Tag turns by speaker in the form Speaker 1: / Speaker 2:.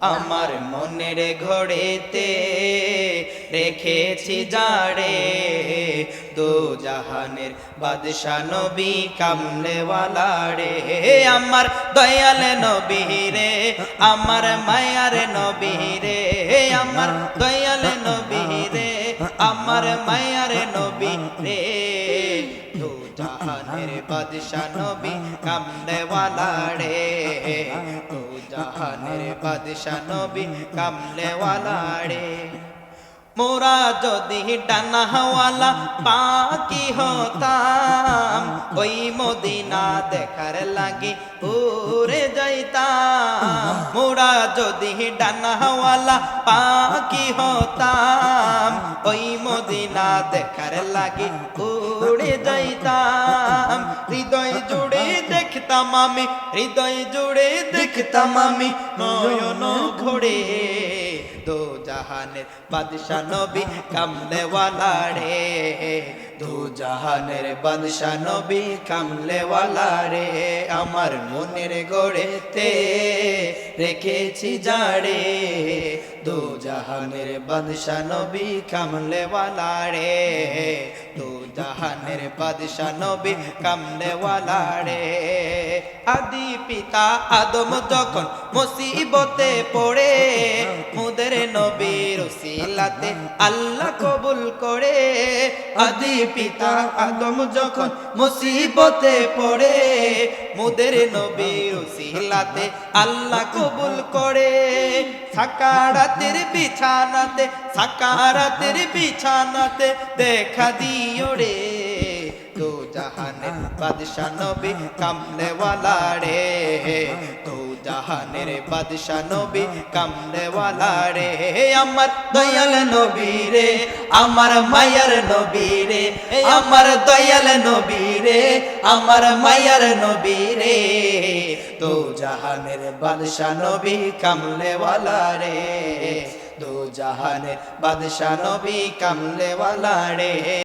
Speaker 1: আমার মনের ঘড়েতে রেখেছি জাড়ে দো জাহানের বাদশা নবী কামলেওয়ালা রে। আমার দয়াল নবী রে, আমার মায়ার নবী রে আমার দয়াল নবী রে, আমার মায়ার নবী রে। দো জাহানের বাদশা নবী কামলেওয়ালা রে জাহানের বাদশা নবী কামলেওয়ালা রে মোরা যদি ডানা হাওয়ালা পাকি হতাম, ওই মদিনা দেখার লাগি উড়ে যাইতাম। মোরা যদি ডানা হাওয়ালা পাকি হতাম, ওই মদিনা দেখার লাগি উড়ে যাইতাম। দেখতাম আমি, হৃদয় জুড়ে দেখতাম আমি, নয়ন ঘোড়ে দো জাহানের বাদশা নবী কামলেওয়ালা রে। দো জাহানের বাদশা নবী কামলেওয়ালা রে। আমার মনের গড়েতে রেখেছি জাড়ে। দো জাহানের বাদশা নবী কামলেওয়ালা রে দো জাহানের বাদশা নবী কামলেওয়ালা রে আদি পিতা আদম যখন মুসিবতে পড়ে, মুদের নবীর সিলাতে আল্লাহ কবুল করে। আদি পিতা আদম যখন মুসিবতে পড়ে, মুদের নবীর সিলাতে আল্লাহ কবুল করে। সাকারাতের বিছানাতে সাকারাতের বিছানাতে দেখা দিও রে। তো জাহানের বাদশা নবী কামলেওয়ালা রে। তো জাহানের বাদশা নবী কামলেওয়ালা রে, আমার দয়াল নবী রে, আমার মায়ার নবী রে, আমার দয়াল নবী রে, আমার মায়ার নবী রে। তো জাহানের বাদশা নবী কামলেওয়ালা রে, দো জাহানের বাদশা নবী কামলেওয়ালা রে।